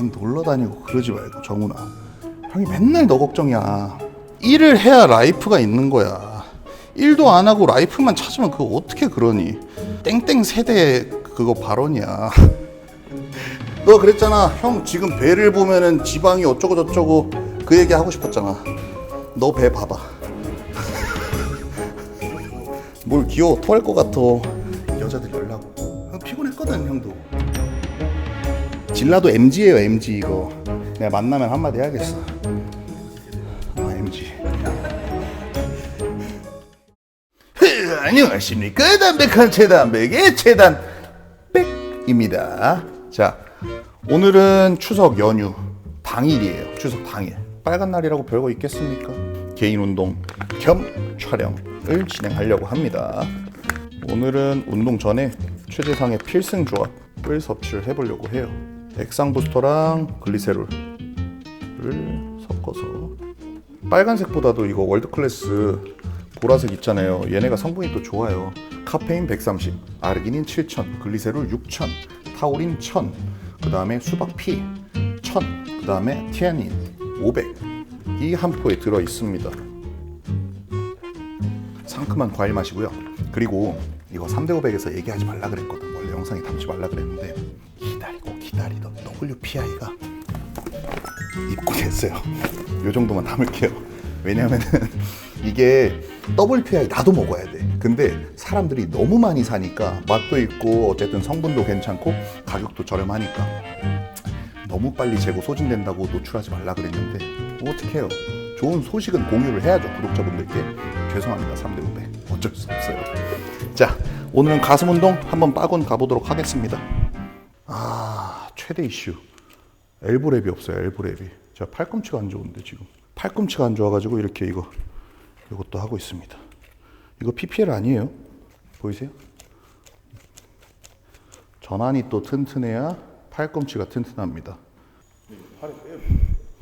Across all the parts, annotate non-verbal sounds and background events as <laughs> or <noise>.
맨 놀러 다니고 그러지 말고 정훈아. 형이 맨날 너 걱정이야. 일을 해야 라이프가 있는 거야. 일도 안 하고 라이프만 찾으면 그거 어떻게 그러니? 땡땡 세대 그거 발언이야. <laughs> 너 그랬잖아. 형 지금 배를 보면은 지방이 어쩌고 저쩌고 그 얘기 하고 싶었잖아. 너 배 봐봐. <laughs> 뭘 귀여워 토할 것 같아 진라도 MG예요 MG 이거. 내가 만나면 한마디 해야겠어. 아 MG <laughs> 안녕하십니까. 담백한 최담백의 최단 백입니다. 자 오늘은 추석 연휴 당일이에요. 추석 당일. 빨간 날이라고 별거 있겠습니까? 개인 운동 겸 촬영을 진행하려고 합니다. 오늘은 운동 전에 최재상의 필승 조합을 섭취를 해보려고 해요 액상 부스터랑 글리세롤을 섞어서 빨간색보다도 이거 월드 클래스 보라색 있잖아요. 얘네가 성분이 또 좋아요. 카페인 130, 아르기닌 7000, 글리세롤 6000, 타우린 1000, 그 다음에 수박 피 1000, 그 다음에 티아닌 500이 한 포에 들어 있습니다. 상큼한 과일 맛이고요. 그리고 이거 3대 500에서 얘기하지 말라 그랬거든. 원래 영상에 담지 말라 그랬는데 기다리고 기다리던 WPI가 입고됐어요. <laughs> 요 정도만 담을게요. 왜냐면은 이게 WPI 나도 먹어야 돼. 근데 사람들이 너무 많이 사니까 맛도 있고 어쨌든 성분도 괜찮고 가격도 저렴하니까 너무 빨리 재고 소진된다고 노출하지 말라 그랬는데 뭐 어떡해요. 좋은 소식은 공유를 해야죠. 구독자분들께. 죄송합니다. 3대 500. 어쩔 수 없어요. 자, 오늘은 가슴 운동 한번 빠군 가보도록 하겠습니다. 아, 최대 이슈. 엘보랩이 없어요. 엘보랩이. 제가 팔꿈치가 안 좋은데 지금 팔꿈치가 안 좋아가지고 이렇게 이거 이것도 하고 있습니다. 이거 PPL 아니에요? 보이세요? 전환이 또 튼튼해야 팔꿈치가 튼튼합니다.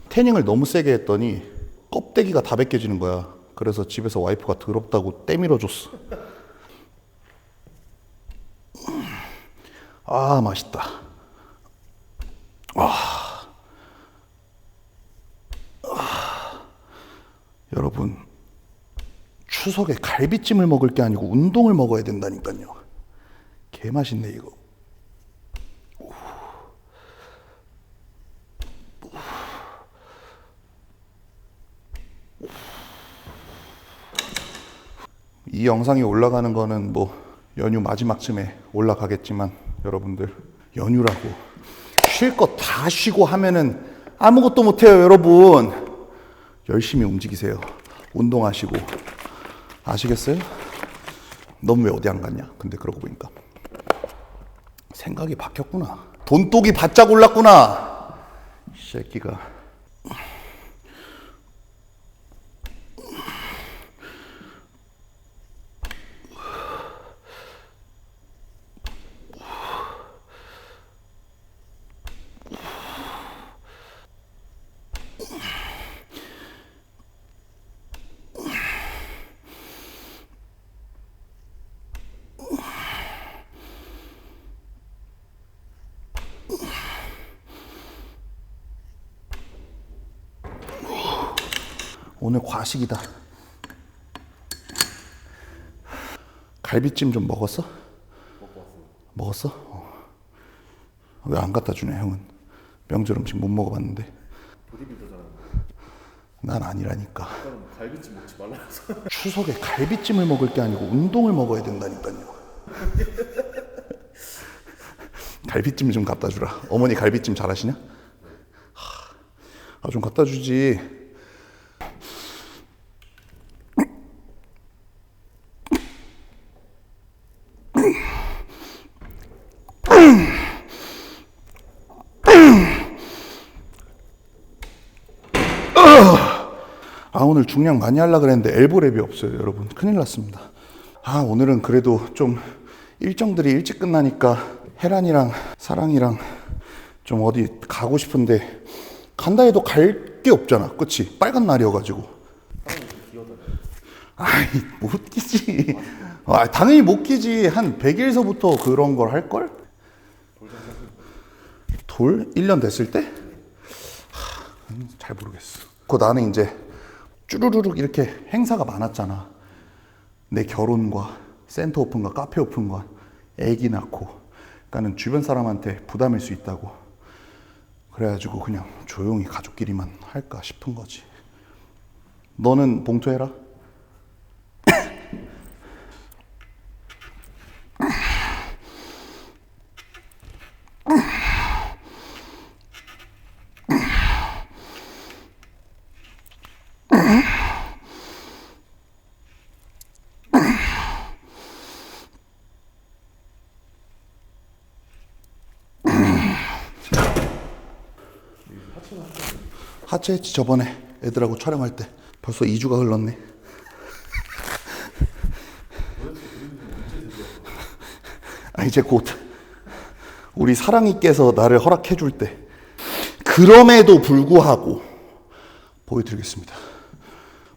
태닝을 너무 세게 했더니 껍데기가 다 벗겨지는 거야. 그래서 집에서 와이프가 더럽다고 때밀어 줬어. 아 맛있다. 여러분 추석에 갈비찜을 먹을 게 아니고 운동을 먹어야 된다니까요. 개 맛있네 이거. 이 영상이 올라가는 거는 뭐 연휴 마지막쯤에 올라가겠지만 여러분들 연휴라고 쉴거다 쉬고 하면은 아무것도 못해요 여러분. 열심히 움직이세요. 운동하시고. 아시겠어요? 넌 왜 어디 안 갔냐? 근데 그러고 보니까. 생각이 바뀌었구나. 돈독이 바짝 올랐구나. 이 새끼가 오늘 과식이다. 갈비찜 좀 먹었어? 먹었어? 왜안 갖다 주네 형은? 명절 음식 못 먹어봤는데. 난 아니라니까. 갈비찜 먹지 말라서 <laughs> 추석에 갈비찜을 먹을 게 아니고 운동을 먹어야 된다니까요. <laughs> 갈비찜 좀 갖다 주라. 어머니 갈비찜 잘하시냐? 아, 좀 갖다 주지. 아 오늘 중량 많이 하려 그랬는데 엘보랩이 없어요 여러분 큰일 났습니다 아 오늘은 그래도 좀 일정들이 일찍 끝나니까 혜란이랑 사랑이랑 좀 어디 가고 싶은데 간다 해도 갈 게 없잖아 그치 빨간 날이어가지고 아이 못 끼지 아, 당연히 못 끼지 한 100일서부터 그런 걸 할걸? 돌? 1년 됐을 때? 잘 모르겠어. 그 나는 이제 쭈루루룩 이렇게 행사가 많았잖아. 내 결혼과 센터 오픈과 카페 오픈과 애기 낳고 그러니까는 주변 사람한테 부담일 수 있다고. 그래가지고 그냥 조용히 가족끼리만 할까 싶은 거지. 너는 봉투해라 하체했지 저번에 애들하고 촬영할 때 벌써 2주가 흘렀네. 아 이제 곧 우리 사랑이께서 나를 허락해 줄 때 그럼에도 불구하고 보여드리겠습니다.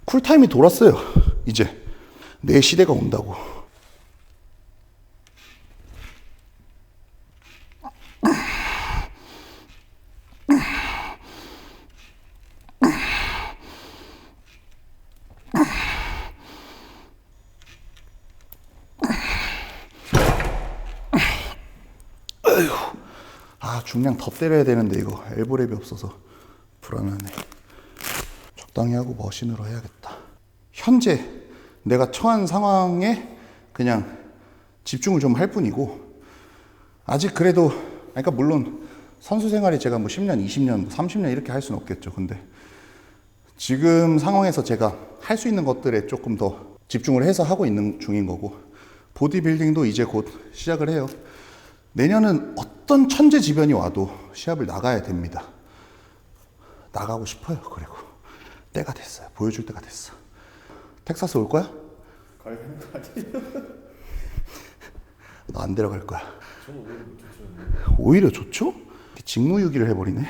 쿨타임이 돌았어요. 이제 내 시대가 온다고 아 중량 더 때려야 되는데 이거 엘보랩이 없어서 불안하네. 적당히 하고 머신으로 해야겠다. 현재 내가 처한 상황에 그냥 집중을 좀 할 뿐이고 아직 그래도 그러니까 물론 선수 생활이 제가 뭐 10년, 20년, 30년 이렇게 할 수는 없겠죠. 근데 지금 상황에서 제가 할 수 있는 것들에 조금 더 집중을 해서 하고 있는 중인 거고 보디빌딩도 이제 곧 시작을 해요. 내년은 어떤 천재지변이 와도 시합을 나가야 됩니다. 나가고 싶어요. 그리고 때가 됐어요. 보여줄 때가 됐어. 텍사스 올 거야? 가야 되는 거 아니에요? 너 안 데려갈 거야. 오히려 좋죠? 직무유기를 해버리네.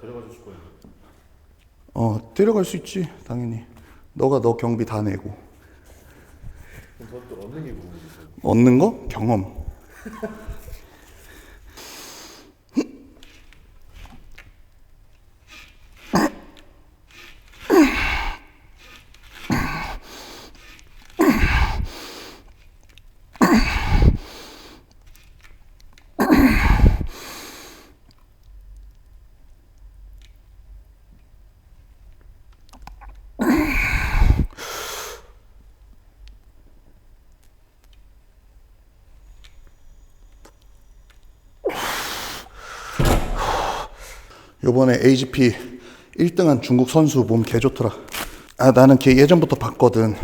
데려가 주실 거예요. 어, 데려갈 수 있지. 당연히. 너가 너 경비 다 내고. 그럼 저는 또게 궁금해서. 얻는 거? 경험. 요번에 AGP 1등한 중국 선수 몸 개 좋더라. 아, 나는 걔 예전부터 봤거든.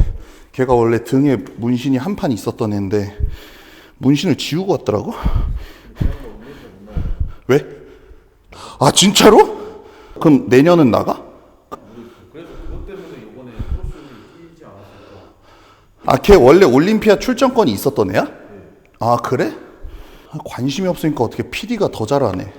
걔가 원래 등에 문신이 한 판 있었던 애인데, 문신을 지우고 왔더라고? 왜? 아, 진짜로? 그럼 내년은 나가? 아, 걔 원래 올림피아 출전권이 있었던 애야? 아, 그래? 아, 관심이 없으니까 어떻게 PD가 더 잘하네.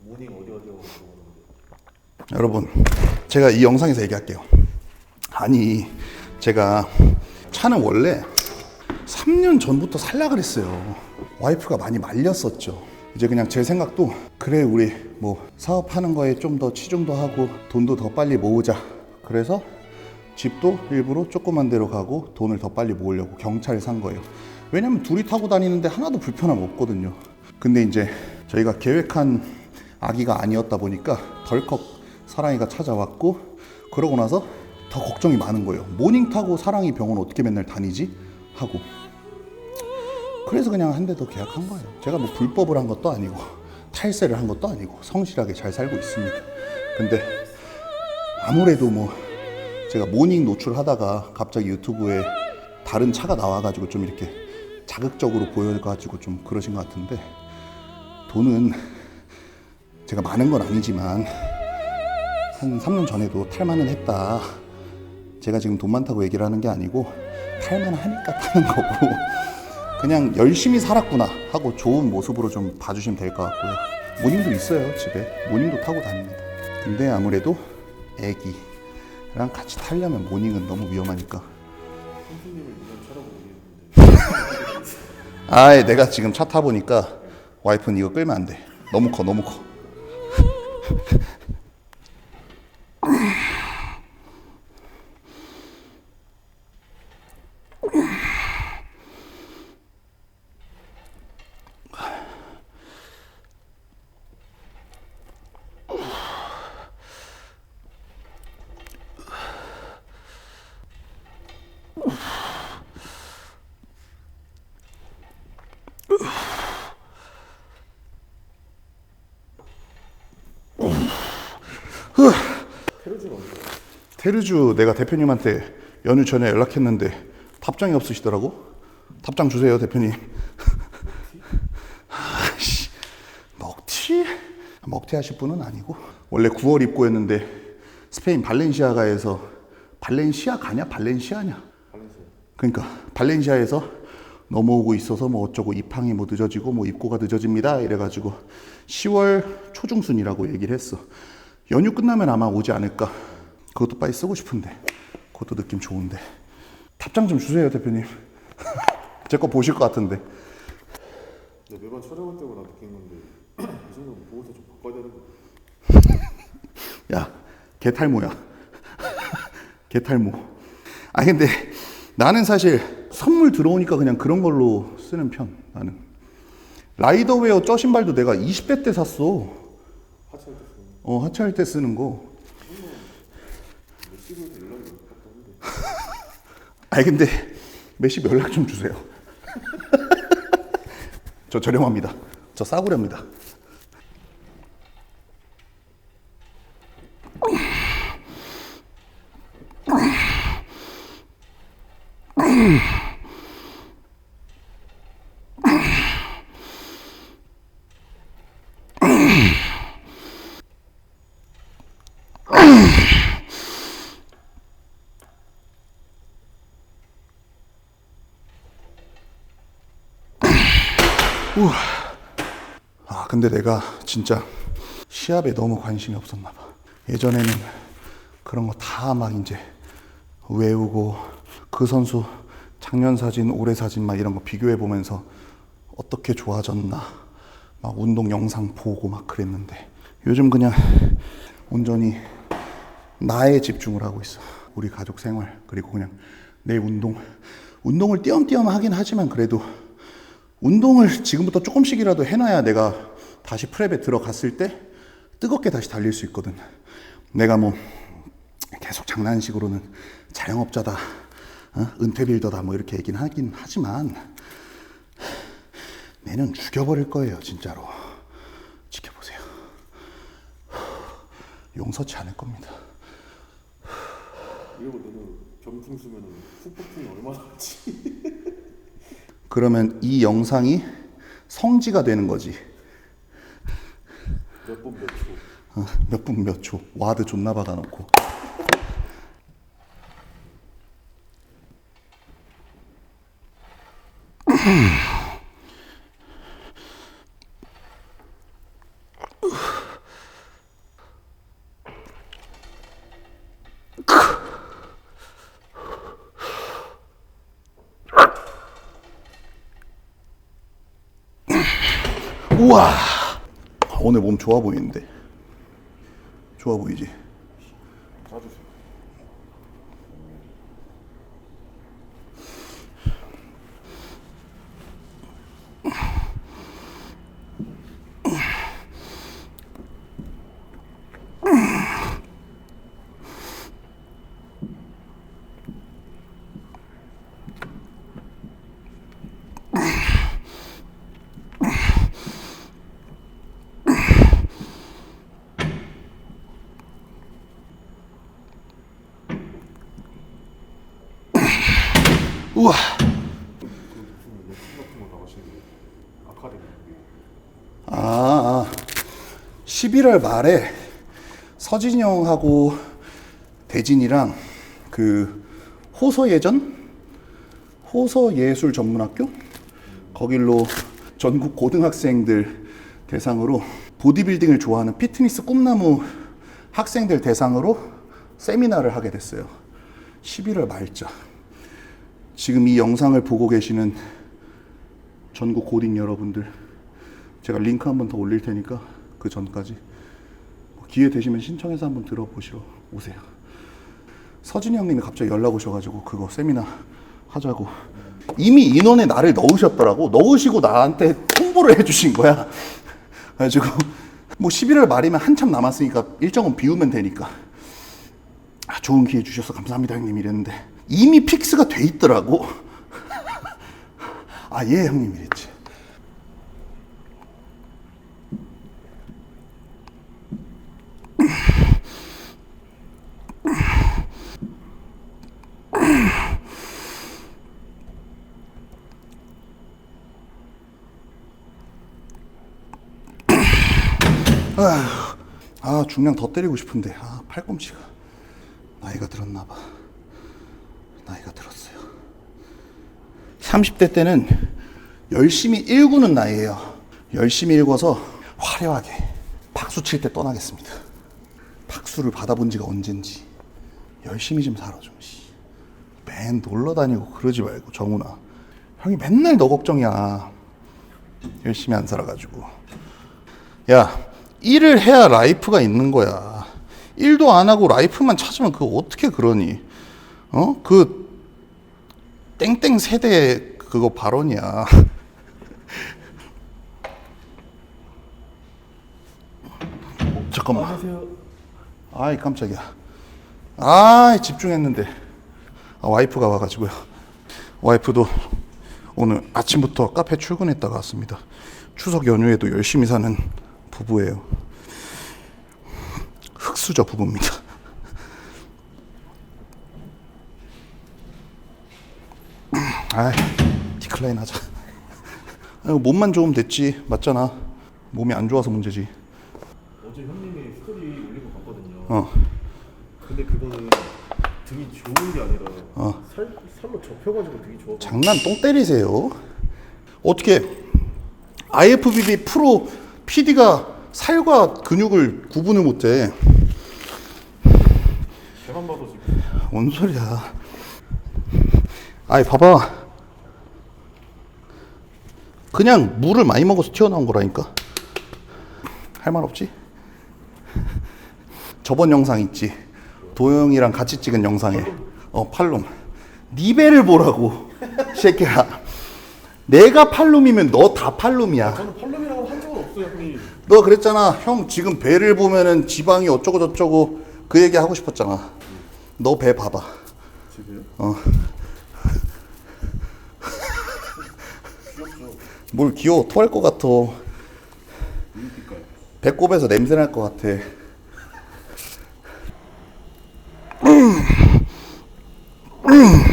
모닝 어디 어디 하고 물어보는데. 여러분, 제가 이 영상에서 얘기할게요. 아니, 제가 차는 원래 3년 전부터 살라 그랬어요. 와이프가 많이 말렸었죠. 이제 그냥 제 생각도 그래 우리 뭐 사업하는 거에 좀 더 치중도 하고 돈도 더 빨리 모으자. 그래서 집도 일부러 조그만 데로 가고 돈을 더 빨리 모으려고 경차를 산 거예요. 왜냐면 둘이 타고 다니는데 하나도 불편함 없거든요. 근데 이제 저희가 계획한 아기가 아니었다 보니까 덜컥 사랑이가 찾아왔고 그러고 나서 더 걱정이 많은 거예요. 모닝 타고 사랑이 병원 어떻게 맨날 다니지? 하고 그래서 그냥 한 대 더 계약한 거예요. 제가 뭐 불법을 한 것도 아니고 탈세를 한 것도 아니고 성실하게 잘 살고 있습니다. 근데 아무래도 뭐 제가 모닝 노출하다가 갑자기 유튜브에 다른 차가 나와가지고 좀 이렇게 자극적으로 보여가지고 좀 그러신 것 같은데 돈은 제가 많은 건 아니지만 한 3년 전에도 탈만은 했다. 제가 지금 돈 많다고 얘기를 하는 게 아니고 탈만 하니까 타는 거고 그냥 열심히 살았구나 하고 좋은 모습으로 좀 봐주시면 될 것 같고요. 모닝도 있어요 집에 모닝도 타고 다닙니다. 근데 아무래도 애기랑 같이 타려면 모닝은 너무 위험하니까. <laughs> 아이 내가 지금 차 타보니까 와이프는 이거 끌면 안 돼. 너무 커 너무 커. <laughs> Ugh. <laughs> 테르주 내가 대표님한테 연휴 전에 연락했는데 답장이 없으시더라고. 답장 주세요 대표님. 아씨 먹튀? 먹튀 하실 분은 아니고 원래 9월 입고였는데 스페인 발렌시아가에서 발렌시아 가냐 발렌시아냐? 발렌시아. 그러니까 발렌시아에서 넘어오고 있어서 뭐 어쩌고 입항이 뭐 늦어지고 뭐 입고가 늦어집니다 이래가지고 10월 초중순이라고 얘기를 했어 연휴 끝나면 아마 오지 않을까 그것도 빨리 쓰고 싶은데 그것도 느낌 좋은데. 답장 좀 주세요 대표님. <laughs> 제 거 보실 것 같은데. 근데 매번 촬영할 때마다 느낀 건데 이 정도면 보호서 좀 바꿔야 되는 거. <laughs> 야 개 탈모야. <laughs> 개 탈모. 아 근데 나는 사실 선물 들어오니까 그냥 그런 걸로 쓰는 편 나는. 라이더웨어 쪄 신발도 내가 20대 때 샀어. 하체할 때 쓰는 어 하차할 때 쓰는 거 메시브에서 연락이 왔다는데. <laughs> 아니 근데 메시 연락 좀 주세요. <laughs> 저 저렴합니다. 저 싸구려입니다 근데 내가 진짜 시합에 너무 관심이 없었나 봐. 예전에는 그런 거 다 막 이제 외우고 그 선수 작년 사진 올해 사진 막 이런 거 비교해 보면서 어떻게 좋아졌나 막 운동 영상 보고 막 그랬는데 요즘 그냥 온전히 나에 집중을 하고 있어. 우리 가족 생활 그리고 그냥 내 운동 운동을 띄엄띄엄 하긴 하지만 그래도 운동을 지금부터 조금씩이라도 해놔야 내가 다시 프랩에 들어갔을 때 뜨겁게 다시 달릴 수 있거든. 내가 뭐 계속 장난식으로는 자영업자다, 어? 은퇴빌더다 뭐 이렇게 얘기는 하긴 하지만 내년 죽여버릴 거예요 진짜로. 지켜보세요. 용서치 않을 겁니다. 이러고 너는 병풍 쓰면은 후폭풍이 얼마나 할지. <laughs> 그러면 이 영상이 성지가 되는 거지. 몇 분 몇 초. 어, 몇분 몇 초. 와드 존나 박아놓고. 우와! 오늘 몸 좋아 보이는데. 좋아 보이지? 짜주세요. 우와! 그 무슨 레슨 같은 거 나가시는데 아카데미. 아, 아. 11월 말에 서진이 형하고 대진이랑 그 호서 예전 호서 예술 전문학교 거길로 전국 고등학생들 대상으로 보디빌딩을 좋아하는 피트니스 꿈나무 학생들 대상으로 세미나를 하게 됐어요. 11월 말자. 지금 이 영상을 보고 계시는 전국 고딩 여러분들 제가 링크 한번 더 올릴 테니까 그 전까지 뭐 기회 되시면 신청해서 한번 들어보시러 오세요. 서진이 형님이 갑자기 연락 오셔가지고 그거 세미나 하자고. 이미 인원에 나를 넣으셨더라고. 넣으시고 나한테 홍보를 해주신 거야. <laughs> 그래가지고 뭐 11월 말이면 한참 남았으니까 일정은 비우면 되니까. 아, 좋은 기회 주셔서 감사합니다 형님 이랬는데 이미 픽스가 돼 있더라고. <laughs> 아 예 형님 이랬지 아 중량 더 때리고 싶은데. 아 팔꿈치가 나이가 들었나 봐. 나이가 들었어요. 30대 때는 열심히 일구는 나이에요. 열심히 일궈서 화려하게 박수 칠 때 떠나겠습니다. 박수를 받아본 지가 언젠지. 열심히 좀 살아 좀 씨. 맨 놀러 다니고 그러지 말고 정훈아. 형이 맨날 너 걱정이야. 열심히 안 살아가지고. 야, 일을 해야 라이프가 있는 거야. 일도 안 하고 라이프만 찾으면 그거 어떻게 그러니? 어? 그 땡땡 세대 그거 발언이야. <laughs> 잠깐만. 안녕하세요. 아이 깜짝이야. 아 집중했는데 아, 와이프가 와가지고요. 와이프도 오늘 아침부터 카페 출근했다가 왔습니다. 추석 연휴에도 열심히 사는 부부예요. 흑수저 부부입니다. <laughs> 아, 디클라인 하자. 몸만 좋으면 됐지, 맞잖아. 몸이 안 좋아서 문제지. 어제 형님이 스토리 올린 거 봤거든요. 어. 근데 그거는 등이 좋은 게 아니라 어. 살 살로 접혀가지고 등이 좋아. 장난 똥 때리세요. 어떻게 IFBB 프로 PD가 살과 근육을 구분을 못해? 배만 봐도 지금 뭔 소리야? 아이 봐봐. 그냥 물을 많이 먹어서 튀어나온 거라니까. 할 말 없지? 저번 영상 있지? 도영이랑 같이 찍은 영상에 어 팔룸. 네 배를 보라고 새끼야. 내가 팔룸이면 너 다 팔룸이야. 저는 팔룸이라고 한 적은 없어요, 형님. 너 그랬잖아. 형 지금 배를 보면은 지방이 어쩌고 저쩌고 그 얘기 하고 싶었잖아. 너 배 봐봐. 지금요? 어. 귀엽죠. 뭘 귀여워 토할 것 같아. 배꼽에서 냄새 날 것 같아. <laughs>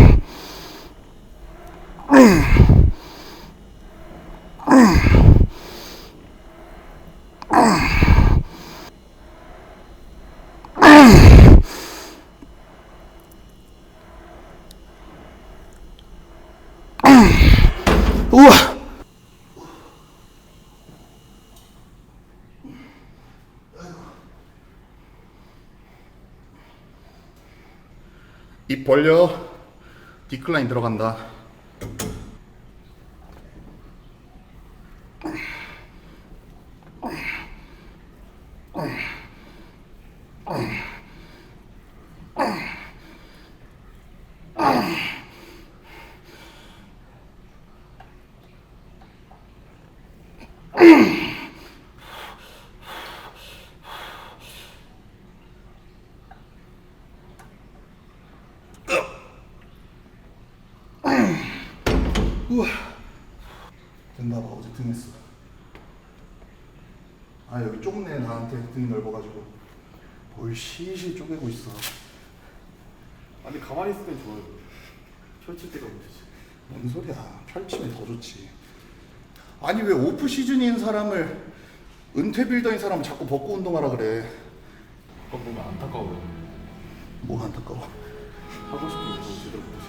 입 벌려. 디클라인 들어간다. 우와. 됐나 봐. 어제 등 했어. 아 여기 좁네 나한테 등이 넓어가지고 뭘 시시 쪼개고 있어. 아니 가만히 있을 땐 좋아요. 펼칠 때가 문제지. 뭔 소리야? 펼치면 더 좋지. 아니 왜 오프 시즌인 사람을 은퇴 빌더인 사람 자꾸 벗고 운동하라 그래. 그건 보면 안타까워요. 뭐가 안타까워. 하고 싶은 운동 제대로 못하시.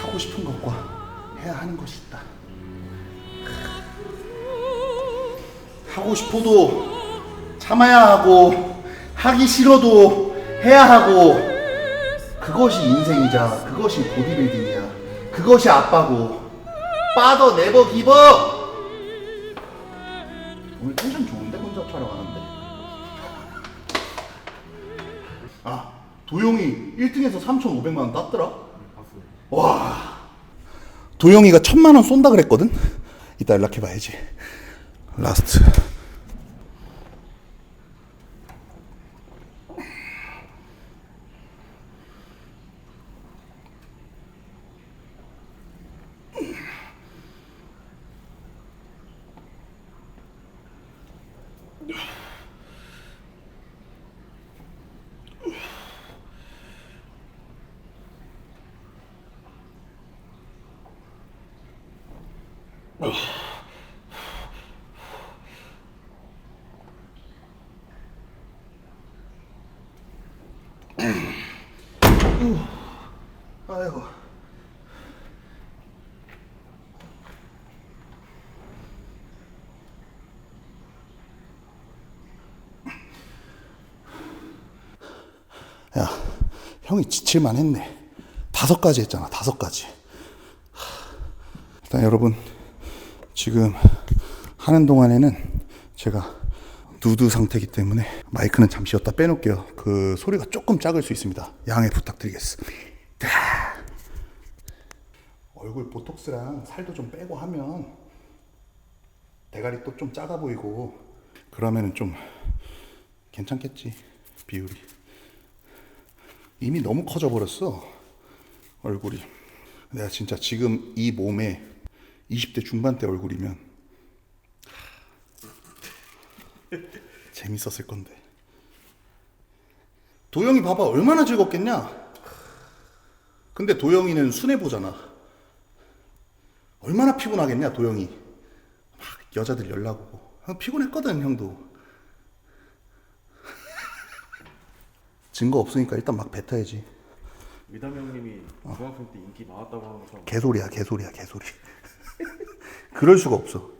하고 싶은 것과 해야 하는 것이 있다. 하고 싶어도 참아야 하고 하기 싫어도 해야 하고 그것이 인생이자 그것이 보디빌딩이야. 그것이 아빠고 빠더 네버 기버. 오늘 텐션 좋은데 혼자 촬영하는데. 아 도영이 1등에서 3,500만 원 땄더라. 봤어요. 와 도영이가 천만 원 쏜다 그랬거든 이따 연락해봐야지 라스트 형이 지칠만 했네 다섯 가지 했잖아 다섯 가지 일단 여러분 지금 하는 동안에는 제가 누드 상태이기 때문에 마이크는 잠시 였다 빼놓을게요. 그 소리가 조금 작을 수 있습니다. 양해 부탁드리겠습니다. 얼굴 보톡스랑 살도 좀 빼고 하면 대가리 또 좀 작아 보이고 그러면은 좀 괜찮겠지 비율이 이미 너무 커져 버렸어 얼굴이 내가 진짜 지금 이 몸에 20대 중반 때 얼굴이면 재밌었을 건데. 도영이 봐봐 얼마나 즐겁겠냐. 근데 도영이는 순해 보잖아. 얼마나 피곤하겠냐 도영이. 막 여자들 연락 오고 형 피곤했거든 형도. 증거 없으니까 일단 막 뱉어야지. 미담 형님이 중학생 때 인기 많았다고 것처럼 개소리야 개소리야 개소리. <laughs> 그럴 수가 없어.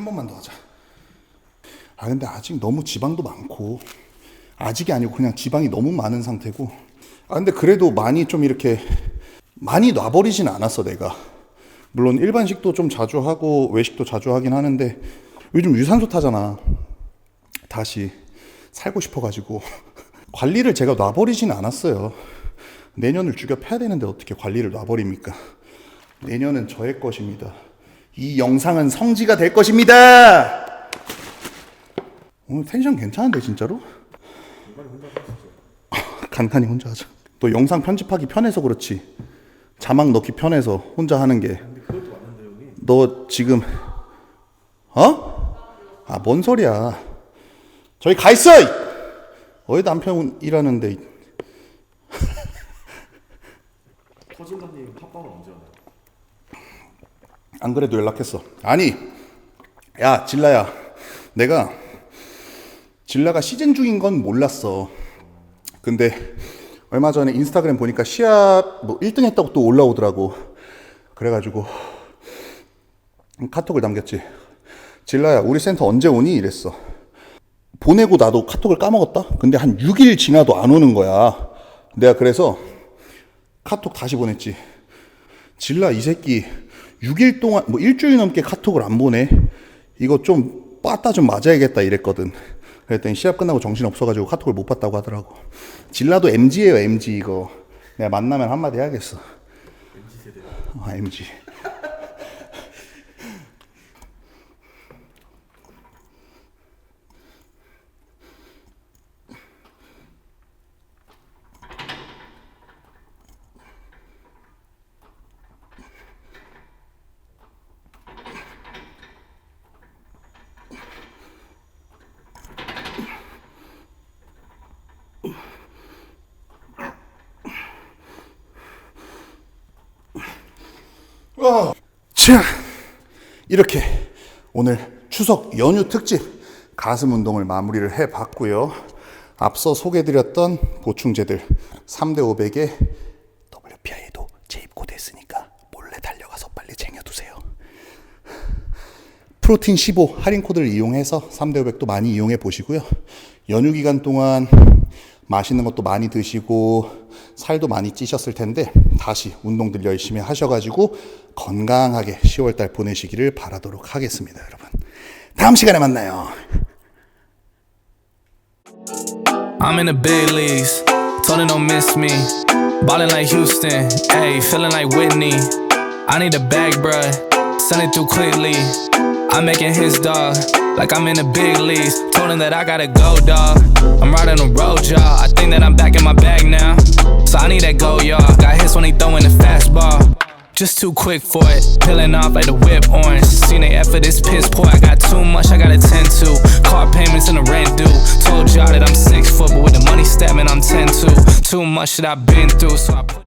한 번만 더 하자. 아 근데 아직 너무 지방도 많고 아직이 아니고 그냥 지방이 너무 많은 상태고. 아 근데 그래도 많이 좀 이렇게 많이 놔버리진 않았어 내가. 물론 일반식도 좀 자주 하고 외식도 자주 하긴 하는데 요즘 유산소 타잖아. 다시 살고 싶어가지고. <laughs> 관리를 제가 놔버리진 않았어요. 내년을 죽여 패야 되는데 어떻게 관리를 놔버립니까? 내년은 저의 것입니다. 이 영상은 성지가 될 것입니다 오늘 텐션 괜찮은데 진짜로? 간단히 혼자 하자. 또 영상 편집하기 편해서 그렇지. 자막 넣기 편해서 혼자 하는 게. 너 지금 어? 아 뭔 소리야? 저기 가 있어. 이! 어디 남편 일하는데? 이. 터진다님 팟빵은 언제 하나요? 안 그래도 연락했어. 아니, 야 질라야, 내가 질라가 시즌 중인 건 몰랐어. 근데 얼마 전에 인스타그램 보니까 시합 뭐 1등 했다고 또 올라오더라고. 그래가지고 카톡을 남겼지. 질라야, 우리 센터 언제 오니? 이랬어. 보내고 나도 카톡을 까먹었다? 근데 한 6일 지나도 안 오는 거야. 내가 그래서 카톡 다시 보냈지. 질라 이 새끼 6일 동안 뭐 일주일 넘게 카톡을 안 보내. 이거 좀 빠따 좀 맞아야겠다 이랬거든. 그랬더니 시합 끝나고 정신 없어가지고 카톡을 못 봤다고 하더라고. 질라도 MG예요 MG 이거. 내가 만나면 한마디 해야겠어. MZ 세대 아 MG. 자, 이렇게 오늘 추석 연휴 특집 가슴 운동을 마무리를 해 봤고요. 앞서 소개드렸던 보충제들 3대 500에 WPI에도 재입고됐으니까 몰래 달려가서 빨리 챙겨두세요. 프로틴 15 할인 코드를 이용해서 3대 500도 많이 이용해 보시고요. 연휴 기간 동안 맛있는 것도 많이 드시고 살도 많이 찌셨을 텐데 다시 운동들 열심히 하셔가지고 건강하게 10월달 보내시기를 바라도록 하겠습니다, 여러분. 다음 시간에 만나요. I'm in the big leagues, her don't miss me. Ballin' like Houston, ayy, feeling like Whitney. I need a bag, bruh, send it through quickly. I'm making his dog, like I'm in the big leagues. Told him that I gotta go, dog. I'm riding the road, y'all. I think that I'm back in my bag now. So I need that go, y'all. Got hits when he throwing the fastball. Just too quick for it. Peeling off like the whip orange. Seen they effort, this piss poor. I got too much, I gotta tend to. Car payments and the rent due. Told y'all that I'm six foot, but with the money man, I'm 10 to. Too much that I've been through, so I put.